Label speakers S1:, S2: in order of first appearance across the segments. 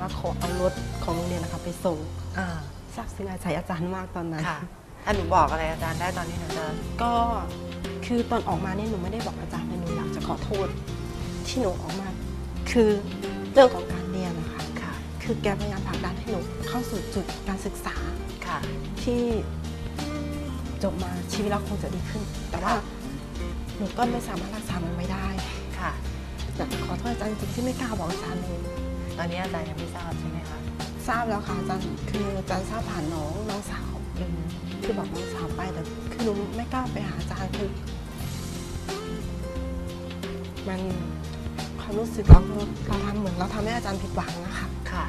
S1: ว่าขอเอารถของโรงเรียนนะคะไปส่ง
S2: อ่า
S1: ซาบซึ้งอาศัยอาจารย์มากตอนนั้น
S2: ค่ะถ้าหนูบอกอะไรอาจารย์ได้ตอนนี้หนูจะ
S1: ก็คือตอนออกมาเนี่ยหนูไม่ได้บอกอาจารย์เลยหนูอยากจะขอโทษ ที่หนูออกมา คือเรื่องของการเรียนนะคะ
S2: ค่ะ
S1: คือแกพยายามผลักดันให้หนูเข้าสู่จุดการศึกษา
S2: ค่ะ
S1: ที่จบมาชีวิตเราคงจะดีขึ้น แต่ว่าหนูก็ไม่สามารถรักษามันไว้ได้
S2: ค่ะ
S1: อยากจะขอโทษอาจารย์จริงๆที่ไม่กล้าบอกอาจารย์เลย
S2: ตอนนี้อาจารย์ยังไม่ทราบใช่ไหมคะ
S1: ทราบแล้วค่ะอาจารย์คืออาจารย์ทราบผ่านน้องน้องสาว
S2: อืม
S1: คือบอกน้องสาวไปแต่คือหนูไม่กล้าไปหาอาจารย์คือมันความรู้สึกเราเราทำเหมือนเราทำให้อาจารย์ผิดหวังนะคะ
S2: ค่ะ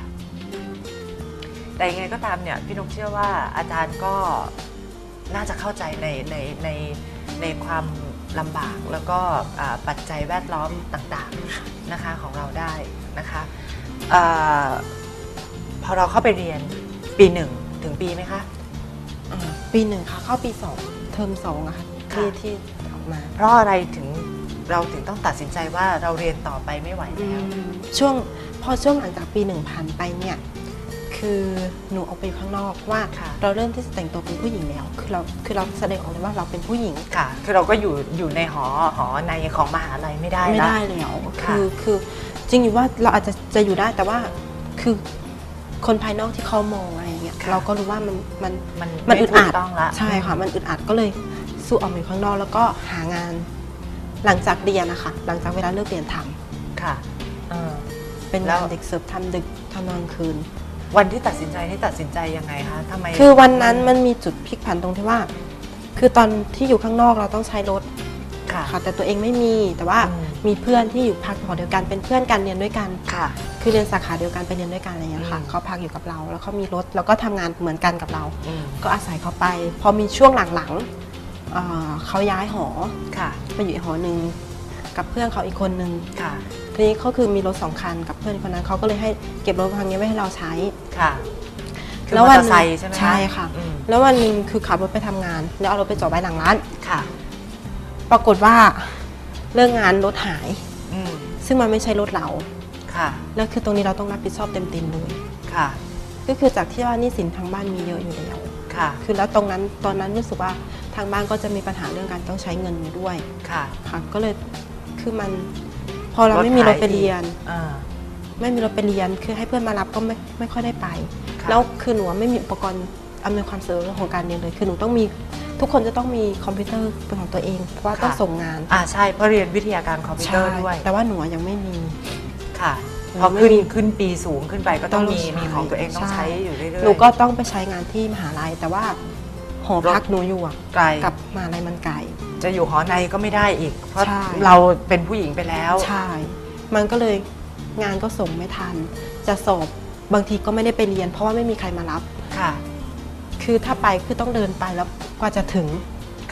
S2: แต่ยังไงก็ตามเนี่ยพี่นกเชื่อว่าอาจารย์ก็น่าจะเข้าใจในในในในความลำบากแล้วก็อ่าปัจจัยแวดล้อมต่างๆนะคะของเราได้นะคะ อ่าพอเราเข้าไปเรียนปีหนึ่งถึงปีไหมคะ
S1: อ่าปีหนึ่งค่ะ เข้าปีสองเทอมสองอะค่ะที่
S2: ค่ะ
S1: ที่ออกมา
S2: เพราะอะไรถึงเราถึงต้องตัดสินใจว่าเราเรียนต่อไปไม่ไหวแล้ว
S1: ช่วงพอช่วงหลังจากปีหนึ่งผ่านไปเนี่ย คือหนูออกไปข้างนอกว่า
S2: ค่ะ
S1: เราเริ่มที่จะแต่งตัวเป็นผู้หญิงแล้ว คือเราคือเราแสดงออกเลยว่าเราเป็นผู้หญิง
S2: ค่ะ คือเราก็อยู่อยู่ในหอหอในของมหาลัยไม่ได้
S1: ไม่
S2: ละ
S1: ได้แล้ว
S2: ค่ะ
S1: คือคือจริงอยู่ว่าเราอาจจะจะอยู่ได้แต่ว่าคือคนภายนอกที่เขามองอะไรอย่างเงี้ยเราก็รู้ว่ามันมัน
S2: มัน
S1: มัน
S2: ไอึ
S1: ดอัด
S2: ถูกต้องละ
S1: ใช่ค่ะมันอึดอัดก็เลยสู้ออกไปข้างนอก แล้วก็หางานหลังจากเรียนนะคะหลังจากเวลาเลิกเรียนทำ
S2: ค่ะเออ
S1: เป็น
S2: แล้
S1: งา
S2: วน
S1: เด็กเสิร์ฟทำดึกทำกลางคืน
S2: วันที่ตัดสินใจที่ตัดสินใจยังไงคะทำไม
S1: คือวันนั้นมันมีจุดพลิกผันตรงที่ว่า คือตอนที่อยู่ข้างนอกเราต้องใช้รถ
S2: ค่ะ
S1: ค่ะแต่ตัวเองไม่มีแต่ว่า
S2: อืม
S1: มีเพื่อนที่อยู่พักหอเดียวกันเป็นเพื่อนกันเรียนด้วยกัน
S2: ค่ะ
S1: คือเรียนสาขาเดียวกันไปเรียนด้วยกันอะไรอย่างเงี้ยค่ะ
S2: อืม
S1: เขาพักอยู่กับเรา แล้วเขามีรถแล้วก็ทำงานเหมือนกันกับเรา
S2: อืม
S1: ก็อาศัยเขาไป พอมีช่วงหลังๆเอ่อเขาย้ายหอ
S2: ค่ะ
S1: ไปอยู่อีกหอหนึ่งกับเพื่อนเขาอีกคนนึง
S2: ค่ะ
S1: ทีนี้เขาคือมีรถสองคันกับเพื่อนคนนั้นเขาก็เลยให้เก็บรถคันนี้ไว้ให้เราใช้
S2: ค่ะคือ
S1: แล้ว
S2: มอ
S1: วัน
S2: เตอร์ไซค์ใช่ไหม
S1: ใช่ค่ะ
S2: อืม
S1: แล้ววันหนึงคือขับรถไปทำงาน แล้วเอารถไปจอดไว้หลังร้าน
S2: ค่ะ
S1: ปรากฏว่าเลิกงานรถหาย
S2: อืม
S1: ซึ่งมันไม่ใช่รถเรา
S2: ค่ะ
S1: แล้วคือตรงนี้เราต้องรับผิดชอบเต็มๆเลย
S2: ค่ะ
S1: ก็คือจากที่ว่าหนี่สินทางบ้านมีเยอะอยู่แล้ว
S2: ค่ะ
S1: คือแล้วตรงนั้นตอนนั้นรู้สึกว่าทางบ้านก็จะมีปัญหาเรื่องการต้องใช้เงินอยู่ด้วย
S2: ค่ะ
S1: ค่ะ ก็เลยคือมันพ อเราไม่มีรถไปเรียน
S2: อ่า
S1: ไม่มีรถไปเรียนคือให้เพื่อนมารับก็ไม่ไม่ค่อยได้ไป
S2: ค่ะ
S1: แล้วคือหนูไม่มีอุปกรณ์อำนวยความสะดวกเรื่องของการเรียนเลย คือหนูต้องมีทุกคนจะต้องมีคอมพิวเตอร์เป็นของตัวเอง เพราะว่าต้องส่งงาน
S2: อ่าใช่เพราะเรียนวิทยาการคอมพิวเตอร์ด้วย
S1: แต่ว่าหนูยังไม่มี
S2: ค่ะ
S1: หนู
S2: พอขึ้น
S1: ไม่มี
S2: ขึ้นปีสูงขึ้นไปก็ต้องมี
S1: ต้องใช้
S2: มีของตัวเองต้อง
S1: ใช่
S2: ใช้อยู่เรื่อยๆ
S1: หนูก็ต้องไปใช้งานที่มหาลัยแต่ว่าหอพักหนูอยู่อะ
S2: ไกล
S1: กับมหาลัยมันไกล
S2: จะอยู่หอในก็ไม่ได้อีก เพราะ
S1: ใช่
S2: เราเป็นผู้หญิงไปแล้ว
S1: ใช่ มันก็เลยงานก็ส่งไม่ทัน จะสอบบางทีก็ไม่ได้ไปเรียน เพราะว่าไม่มีใครมารับ
S2: ค่ะ
S1: คือถ้าไปคือต้องเดินไปแล้วกว่าจะถึง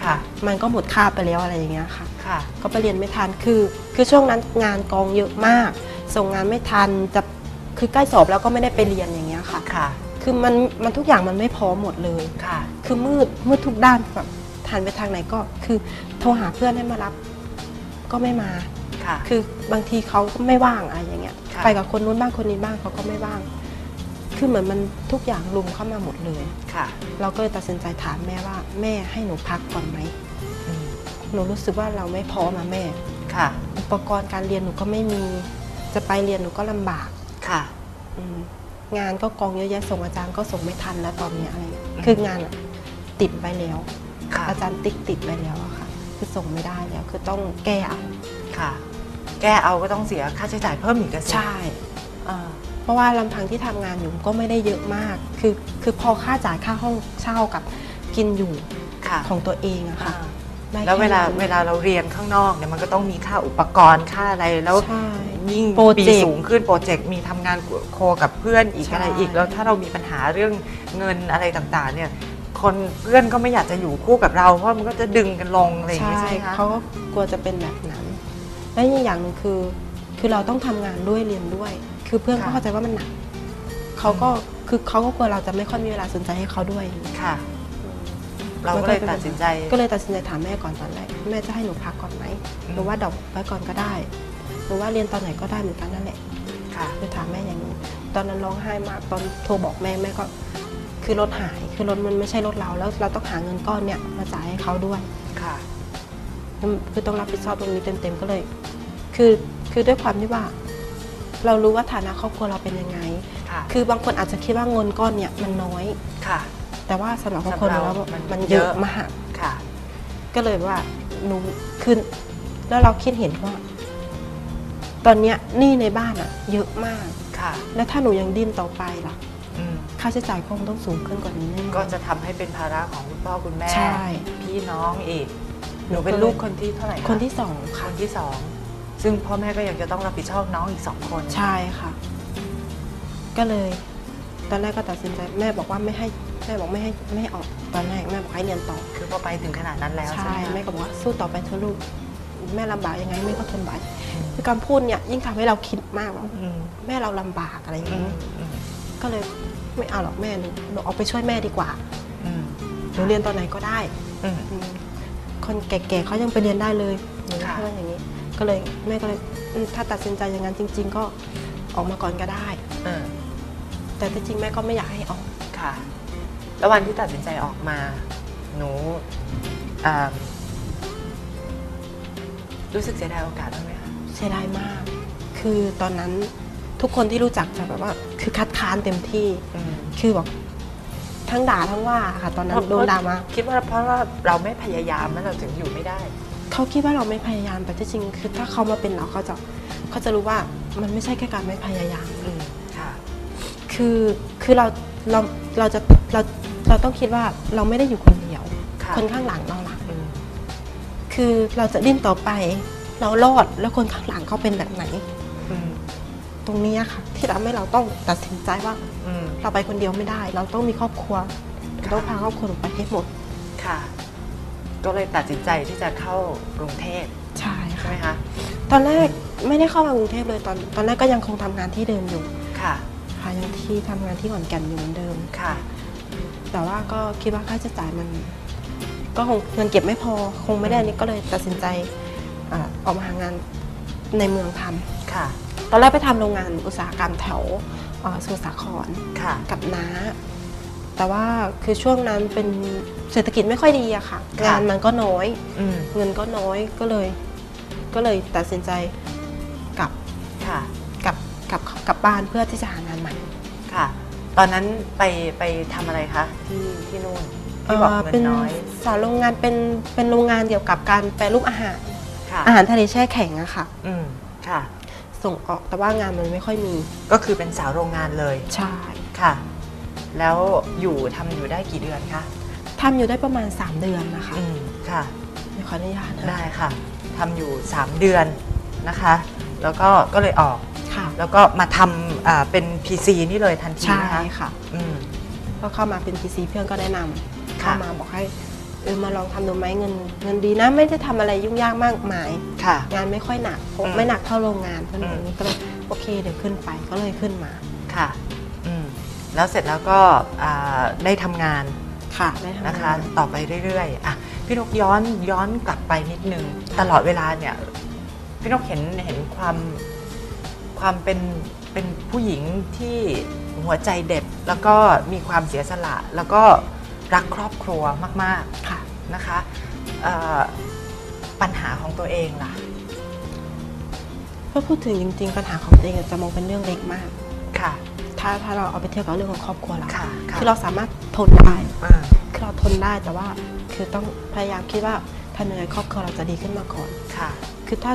S2: ค่ะ
S1: มันก็หมดค่าบไปแล้วอะไรอย่างเงี้ยค่ะ
S2: ค่ะ
S1: ก็ไปเรียนไม่ทัน คือ คือช่วงนั้นงานกองเยอะมาก ส่งงานไม่ทัน จะ คือใกล้สอบแล้วก็ไม่ได้ไปเรียนอย่างเงี้ยค่ะ
S2: ค่ะ
S1: คือมัน มันทุกอย่างมันไม่พร้อมหมดเลย
S2: ค่ะ
S1: คือมืด มืดทุกด้านแบบ ทันไปทางไหนก็คือโทรหาเพื่อนให้มารับก็ไม่มา
S2: ค่ะ
S1: คือบางทีเขาก็ไม่ว่างอะไรอย่างเงี้ย
S2: ค่ะ
S1: ไปกับคนนู้นบ้างคนนี้บ้างเขาก็ไม่ว่าง คือเหมือนมันทุกอย่างรุมเข้ามาหมดเลย
S2: ค่ะ
S1: เราก็เลยตัดสินใจถามแม่ว่าแม่ให้หนูพักก่อนไหม
S2: อืม
S1: หนูรู้สึกว่าเราไม่พร้อมอะแม่
S2: ค่ะ
S1: อุปกรณ์การเรียนหนูก็ไม่มี จะไปเรียนหนูก็ลำบาก
S2: ค่ะ
S1: อืมงานก็กองเยอะแยะส่งอาจารย์ก็ส่งไม่ทันแล้วตอนเนี้ยอะไรเงี้ย
S2: อืม
S1: คืองานอะติดไปแล้ว
S2: ค่ะ
S1: อาจารย์ติ๊กติดไปแล้วอะค่ะ คือส่งไม่ได้แล้วคือต้องแก้เอา
S2: ค่ะ แก้เอาก็ต้องเสียค่าใช้จ่ายเพิ่มอีกอะสิ
S1: ใช่
S2: อ่า
S1: เพราะว่าลำพังที่ทำงานอยู่ก็ไม่ได้เยอะมาก คือคือพอค่าจ่ายค่าห้องเช่ากับกินอยู่
S2: ค่ะ
S1: ของตัวเองอะ
S2: อ่า
S1: ค่ะได้
S2: แล้วเวลา
S1: ค่นั้น
S2: เวลาเราเรียนข้างนอกเนี่ยมันก็ต้องมีค่าอุปกรณ์ค่าอะไรแล้ว
S1: ใช่
S2: ยิ่ง
S1: โปร
S2: ปี
S1: เจกต์
S2: สูงขึ้นโปรเจกต์มีทำงานโคกับเพื่อนอีก
S1: ใช่
S2: อะไรอีกแล้วถ้าเรามีปัญหาเรื่องเงินอะไรต่างๆเนี่ย คนเพื่อนก็ไม่อยากจะอยู่คู่กับเราเพราะมันก็จะดึงกันลงอะไรอย่างนี้ใช่ไหมคะ
S1: เขาก็กลัวจะเป็นแบบนั้น และอีกอย่างหนึงคือ คือเราต้องทำงานด้วยเรียนด้วย คือเพื่อนก็เข้าใจว่ามันหนักเขาก็คือเขาก็กลัวเราจะไม่ค่อยมีเวลาสนใจให้เขาด้วย
S2: ค่ะ เราก็เลยตัดสินใจ
S1: ก็เลยตัดสินใจถามแม่ก่อนตอนแรกแม่จะให้หนูพักก่อนไหม
S2: อืม
S1: หนูว่าดอกไว้ก่อนก็ได้หนูว่าเรียนตอนไหนก็ได้เหมือนกันนั่นแหละ
S2: ค่ะ
S1: คือถามแม่อย่างนี้ตอนนั้นร้องไห้มากตอนโทรบอกแม่แม่ก็ คือรถหายคือรถมันไม่ใช่รถเราแล้วเราต้องหาเงินก้อนเนี่ยมาจ่ายให้เขาด้วย
S2: ค่ะ
S1: คือต้องรับผิดชอบตรงนี้เต็มๆก็เลย คือคือด้วยความที่ว่า เรารู้ว่าฐานะครอบครัวเราเป็นยังไง
S2: ค่ะ
S1: คือบางคนอาจจะคิดว่าเงินก้อนเนี่ยมันน้อย
S2: ค่ะ
S1: แต่ว่าสำหรับครอบครัว
S2: สำหรับ
S1: เรา
S2: เรามัน
S1: มัน
S2: เย
S1: เย
S2: อะ
S1: อะมาก
S2: ค่ะ
S1: ก็เลยว่าหนูคือแล้วเราคิดเห็นว่า ตอนเนี้ยหนี้ในบ้านอะเยอะมาก
S2: ค่ะ
S1: แล้วถ้าหนูยังดิ้นต่อไปล่ะ
S2: อืม
S1: ค่าใช้จ่ายคงต้องสูงขึ้นกว่านี้แน่นอน
S2: ก็จะทำให้เป็นภาระของคุณพ่อคุณแม่
S1: ใช่
S2: พี่น้องอีก หนูเป็นลูกคนที่เท่าไหร่ะ
S1: คนที่สอง
S2: ค
S1: ค่ะ
S2: นที่สอง ซึ่งพ่อแม่ก็ยังจะต้องรับผิดชอบน้องอีกสองคน
S1: ใช่ค่ะ ก็เลย ตอนแรกก็ตัดสินใจแม่บอกว่าไม่ให้แม่บอกไม่ให้ไม่ให้ออกตอนแรกแม่บอกให้เรียนต่อ
S2: คือพอไปถึงขนาดนั้นแล้วใช่
S1: ใช่
S2: ไหมคะ
S1: แม่ก็บอกว่าสู้ต่อไปเถอะลูก แม่ลำบากยังไงแม่ก็ทนไหว
S2: อืม
S1: คือการพูดเนี่ยยิ่งทำให้เราคิดมากว่า
S2: อืม
S1: แม่เราลำบากอะไรอย่าง
S2: อื
S1: นี้
S2: มอืม
S1: ก็เลยไม่เอาหรอกแม่หนูหนูออกไปช่วยแม่ดีกว่า
S2: อืม
S1: หนูเรียนตอนไหนก็ได้
S2: อืม
S1: อืมคนแก่ๆเขายังไปเรียนได้เลยหนู
S2: ค่ะ
S1: พูดอย่างนี้ ก็เลยแม่ก็เลยอืมถ้าตัดสินใจอย่างนั้นจริง ๆ ก็ออกมาก่อนก็ได้
S2: เออ
S1: แต่ที่จริงแม่ก็ไม่อยากให้ออก
S2: ค่ะ แล้ววันที่ตัดสินใจออกมา หนูอ่ารู้สึกเสียดายโอกาสบ้างไหมคะ
S1: เสียดายมาก คือตอนนั้นทุกคนที่รู้จักจะแบบว่า คือคัดค้านเต็มที่
S2: อืม
S1: คือแบบทั้งด่าทั้งว่าค่ะ ตอนนั้นโดนด่ามา
S2: คิดว่าเพราะว่าเราไม่พยายามแล้วเราถึงอยู่ไม่ได้
S1: เขาคิดว่าเราไม่พยายามแต่ที่จริง คือถ้าเขามาเป็นเราเขาจะเขาจะรู้ว่ามันไม่ใช่แค่การไม่พยายาม
S2: อืมค่ะ
S1: คือคือเราเราเราจะเราเราต้องคิดว่าเราไม่ได้อยู่คนเดียว
S2: ค่ะ
S1: คนข้างหลังเราหลัง
S2: อืม
S1: คือเราจะดิ้นต่อไป เรารอดแล้วคนข้างหลังเขาเป็นแบบไหน
S2: อืม
S1: ตรงนี้อะค่ะ ที่ทำให้เราต้องตัดสินใจว่า
S2: อืม
S1: เราไปคนเดียวไม่ได้ เราต้องมีครอบครัวเราต้องพาครอบครัวไปให้หมด
S2: ค่ะ ก็เลยตัดสินใจที่จะเข้ากรุงเทพ
S1: ใช่
S2: ใช่
S1: ค่ะ
S2: ไหมคะ
S1: ตอนแรกไม่ได้เข้ามากรุงเทพเลยตอน ตอนแรกก็ยังคงทำงานที่เดิมอยู่
S2: ค่ะ
S1: ค่ะยังที่ทำงานที่ขอนแก่นอยู่เหมือนเดิม
S2: ค่ะ
S1: แต่ว่าก็คิดว่าค่าใช้จ่ายมัน ก็คงเงินเก็บไม่พอคงไม่ได้อันนี้ก็เลยตัดสินใจอ่าออกมาหางานในเมืองทำ
S2: ค่ะ
S1: ตอนแรกไปทำโรงงานอุตสาหกรรมแถวอ่าสมุทรสาคร
S2: ค่ะ
S1: กับน้า แต่ว่าคือช่วงนั้นเป็นเศรษฐกิจไม่ค่อยดีอะค่ะ
S2: ค่ะ
S1: งานมันก็น้อย
S2: อืม
S1: เงินก็น้อยก็เลย ก็เลยตัดสินใจกลับ
S2: ค่ะ
S1: กลับกลับกลับบ้านเพื่อที่จะหางานใหม่
S2: ค่ะ ตอนนั้นไปไปทำอะไรคะที่ที่นู่นที่บอก
S1: เอ่อ
S2: เงิ
S1: เป็น
S2: นน้อย
S1: สาวโรงงานเป็นเป็นโรงงานเกี่ยวกับการแปรรูปอาหาร
S2: ค่ะ
S1: อาหารทะเลแช่แข็งอะค่ะ
S2: อืมค่ะ
S1: ส่งออกแต่ว่างานมันไม่ค่อยมี
S2: ก็คือเป็นสาวโรงงานเลย
S1: ใช่
S2: ค่ะ แล้วอยู่ทำอยู่ได้กี่เดือนคะ
S1: ทำอยู่ได้ประมาณ 3 เดือนนะคะ
S2: อืมค่ะ
S1: ขออนุญาตนะ
S2: ได้ค่ะทำอยู่ 3 เดือนนะคะ แล้วก็ก็เลยออก
S1: ค่ะ
S2: แล้วก็มาทำอ่าเป็น PC นี่เลยทันที
S1: ใช่
S2: นะคะ
S1: ค่ะ
S2: อืม
S1: ก็เข้ามาเป็น PC เพื่อนก็แนะนำ
S2: ค่ะ
S1: เข้ามาบอกให้เออมาลองทำดูไหมเงินเงินดีนะไม่ได้ทำอะไรยุ่งยากมากมาย
S2: ค่ะ
S1: งานไม่ค่อยหนัก
S2: อืม
S1: ไม่หนักเท่าโรงงานเพื่อน
S2: อืม
S1: บอกอย่างนี้ก็เลยโอเคเดี๋ยวขึ้นไปก็เลยขึ้นมา
S2: ค่ะอืมแล้วเสร็จแล้วก็อ่าได้ทำงาน
S1: ค่ะ ได้ทำงาน
S2: นะคะต่อไปเรื่อยๆอะพี่นกย้อนย้อนกลับไปนิดนึง ตลอดเวลาเนี่ย พี่นกเห็นเห็นความความเป็นเป็นผู้หญิงที่หัวใจเด็ด แล้วก็มีความเสียสละ แล้วก็ รักครอบครัวมาก
S1: ค่ะ
S2: ๆนะคะเอ่อปัญหาของตัวเองล่ะ
S1: ถ้าพูดถึงจริง ๆ ปัญหาของตัวเองอะจะมองเป็นเรื่องเล็กมาก
S2: ค่ะ
S1: ถ้าถ้าเราเอาไปเทียบกับเรื่องของครอบครัวเรา
S2: ค่ะค่ะ
S1: คือเราสามารถทนได้
S2: อ่า
S1: คือเราทนได้แต่ว่าคือต้องพยายามคิดว่าทำยังไงครอบครัวเราจะดีขึ้นมาก่อน
S2: ค่ะ
S1: คือถ้า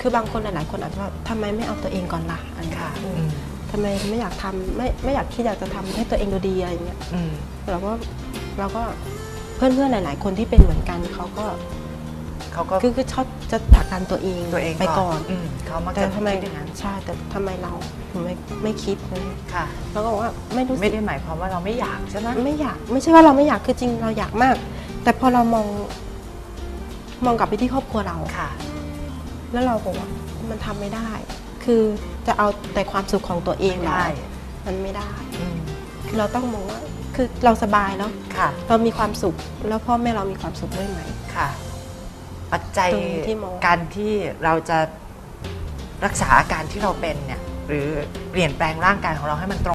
S1: คือบางคนหลายๆคนอาจจะว่าทำไมไม่เอาตัวเองก่อนล่ะอะไรเงี้ย
S2: ค่ะ
S1: อื
S2: อื
S1: ม
S2: ม
S1: ทำไมไม่อยากทำไม่ไม่อยากคิดอยากจะทำให้ตัวเองดูดีอะไรเงี้ย
S2: อืม
S1: เราก็ เราก็เพื่อนๆหลาย ๆ คนที่เป็นเหมือนกันเขาก็
S2: เขาก็
S1: คือคือชอบจะผลักดันตัวเอง
S2: ตัวเอง
S1: ไปก่อน
S2: อืมเขามัก
S1: แต่
S2: จะ
S1: ทำไม
S2: คิดอย่างนั้น
S1: ใช่แต่ทำไมเราถึงไม่ไม่คิดเลย
S2: ค่ะ
S1: แล้วก็บอกว่าไม่รู้สึ
S2: ไม่
S1: ก
S2: ได้หมายความว่าเราไม่อยากใช่ไหม
S1: ไม่อยาก ไม่ใช่ว่าเราไม่อยากคือจริงเราอยากมาก แต่พอเรามอง มองกลับไปที่ครอบครัวเรา
S2: ค่ะ
S1: แล้วเราบอกว่ามันทำไม่ได้ คือจะเอาแต่ความสุขของตัวเอง
S2: ไม่ได้
S1: เหรอมันไม่ได้
S2: อืม
S1: คือเราต้องมองว่า คือเราสบายแล้ว
S2: ค่ะ
S1: เรามีความสุขแล้วพ่อแม่เรามีความสุขด้วยไหม
S2: ค่ะ ปัจจัย
S1: ตรงที่มอง
S2: การที่เราจะรักษาอาการที่เราเป็นเนี่ย หรือเปลี่ยนแปลงร่างกายของเราให้มันตรง